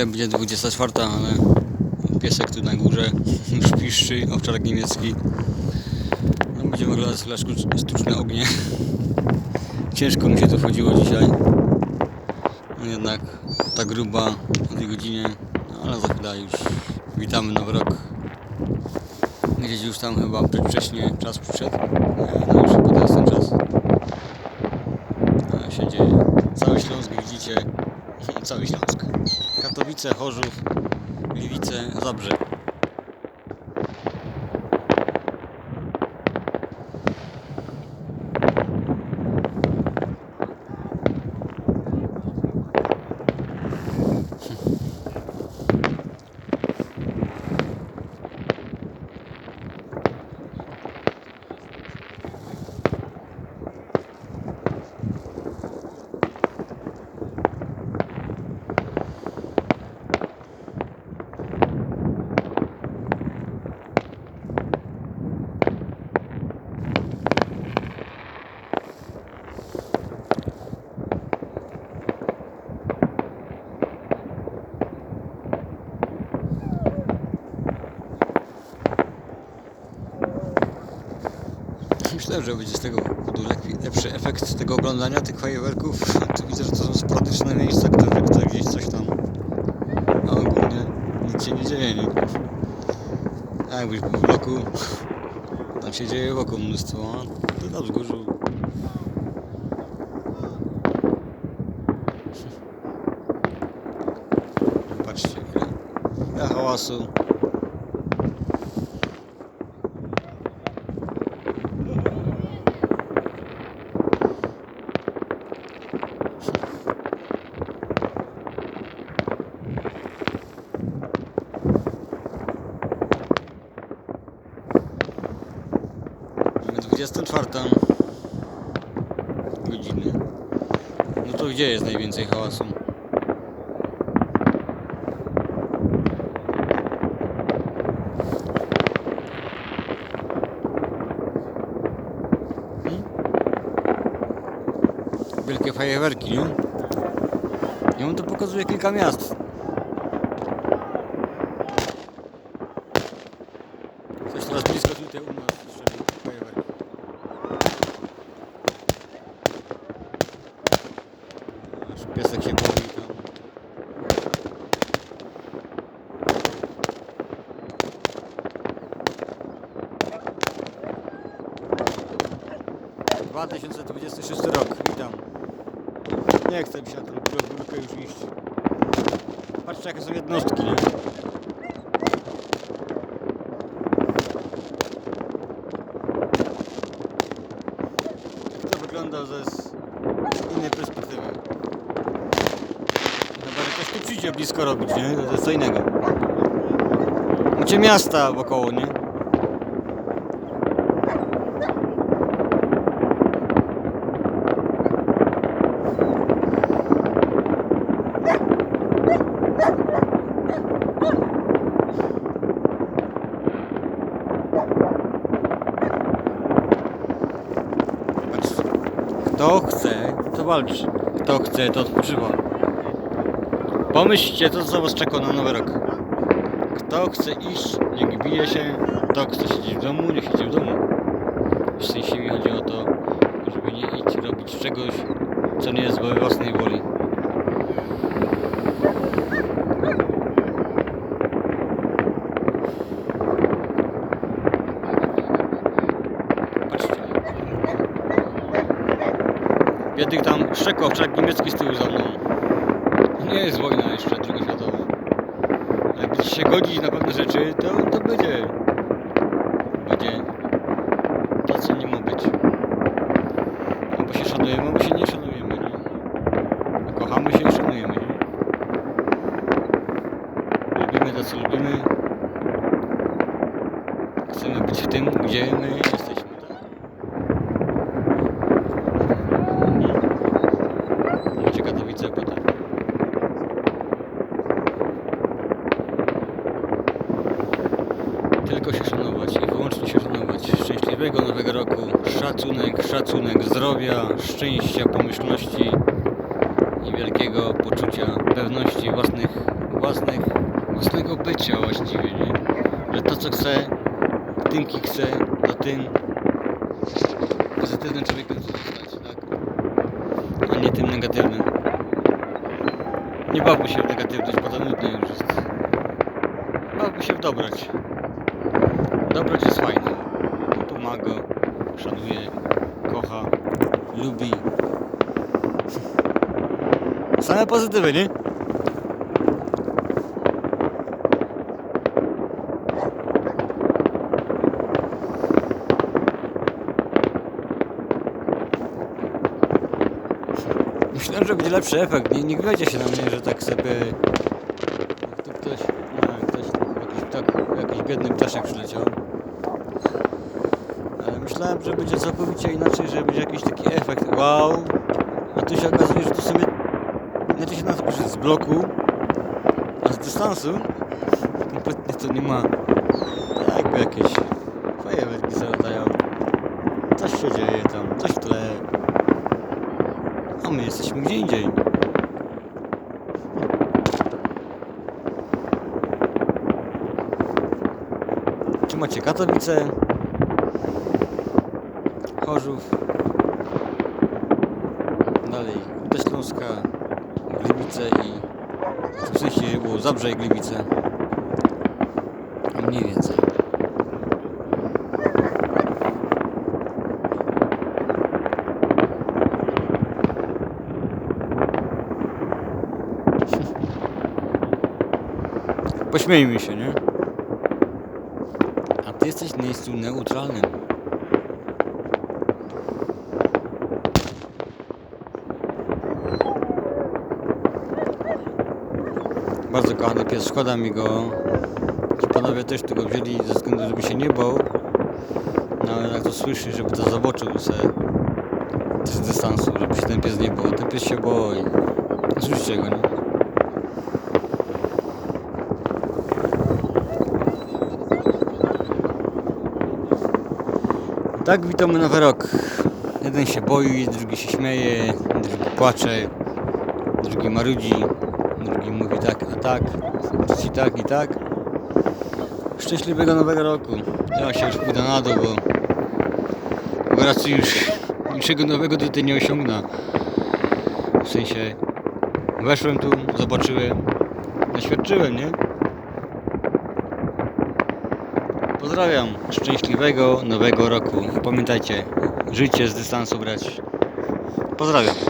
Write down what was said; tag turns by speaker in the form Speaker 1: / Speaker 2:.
Speaker 1: chwilę będzie 24, ale piesek tu na górze już piszczy, owczarek niemiecki. No, będziemy oglądać sztucz- sztuczne ognie. Ciężko mi się to wchodziło dzisiaj. No jednak ta gruba o tej godzinie, no, ale za chwilę już witamy nowy rok. Gdzieś już tam chyba przedwcześnie czas przyszedł. No już chyba ten czas. Ale się dzieje. Cały Śląsk widzicie. Cały Śląsk. Katowice, Chorzów, Gliwice, Zabrze. Myślałem, że będzie z tego powodu lepszy efekt tego oglądania tych fajerwerków. Tu widzę, że to są sporadyczne miejsca, które chce gdzieś coś tam. A ogólnie nic się nie dzieje, nie? A jakbyś był w bloku, tam się dzieje wokół mnóstwo, a ty na wzgórzu. Patrzcie, ile hałasu. 24 godziny. No to gdzie jest najwięcej hałasu? Hmm? Wielkie fajerwerki, nie? I on to pokazuje kilka miast. Coś teraz blisko tutaj u nas strzeli fajerwerki. Aż piesek się bawi tam. Dwa tysiące dwudziesty szósty rok, witam. Nie chcę mi się na górę- górkę już iść. Patrzcie jakie są jednostki, nie? Wygląda ze z innej perspektywy. Chyba, przyjdzie blisko robić, nie? To jest co innego. Macie miasta wokoło, nie? Kto chce, to walczy. Kto chce, to odpoczywa. Pomyślcie, co was czeka na nowy rok. Kto chce iść, niech bije się. Kto chce siedzieć w domu, niech siedzi w domu. W sensie mi chodzi o to, żeby nie iść robić czegoś, co nie jest we własnej woli. Patrzcie. Biednych tam szczekł owczarek niemiecki z tyłu za mną. Nie jest wojna jeszcze, druga światowa. Jak będziecie się godzić na pewne rzeczy, to, to będzie. Będzie to, co nie ma być. Albo się szanujemy, albo się nie szanujemy, nie? Kochamy się i szanujemy, nie? Lubimy to, co lubimy. Chcemy być w tym, gdzie my jesteśmy, tak? Macie Katowice, Tylko się szanować i wyłącznie się szanować. Szczęśliwego nowego roku, szacunek, szacunek zdrowia, szczęścia, pomyślności i wielkiego poczucia pewności własnych własnych, własnego bycia właściwie, nie? Że to co chce, tymki chce, to tym pozytywnym człowiekiem chce zostać, tak? A nie tym negatywnym. Nie bałby się w negatywność, bo to nudne już jest. Bałby się w dobroć. Dobroć jest fajna. Pomaga, szanuje, kocha, lubi. Same pozytywy, nie? Myślałem, że będzie lepszy efekt. Nie, nie się na mnie, że tak sobie... Jak tu ktoś... Ktoś jakiś, biedny ptaszek przyleciał. Ale myślałem, że będzie całkowicie inaczej, że będzie jakiś taki efekt. Wow! A tu się okazuje, że tu sobie... To się na to pisze z bloku, a z dystansu kompletnie to nie ma. Jakby jakieś fajerwerki zalatają. Coś się dzieje tam, coś w tle. A my jesteśmy gdzie indziej. Macie Katowice? Chorzów? Dalej, do Śląska, Gliwice i... Sensie było Zabrze i Gliwice. A mniej więcej. Pośmiejmy się, nie? Jesteś w miejscu neutralnym. Bardzo kochany pies, szkoda mi go. Ci Panowie też tu go wzięli ze względu, żeby się nie bał. No ale jak to słyszy, żeby to zobaczył se z dystansu, żeby się ten pies nie bał. Ten pies się boi. Słyszycie go, nie? Tak, witamy nowy rok. Jeden się boi, drugi się śmieje, drugi płacze, drugi marudzi, drugi mówi tak, a tak, trzeci tak i tak. Szczęśliwego nowego roku. Ja się już pójdę na dół, bo, raczej już niczego nowego tutaj nie osiągnę. W sensie weszłem tu, zobaczyłem, doświadczyłem, nie? Pozdrawiam. Szczęśliwego nowego roku. Pamiętajcie, życie z dystansu brać. Pozdrawiam.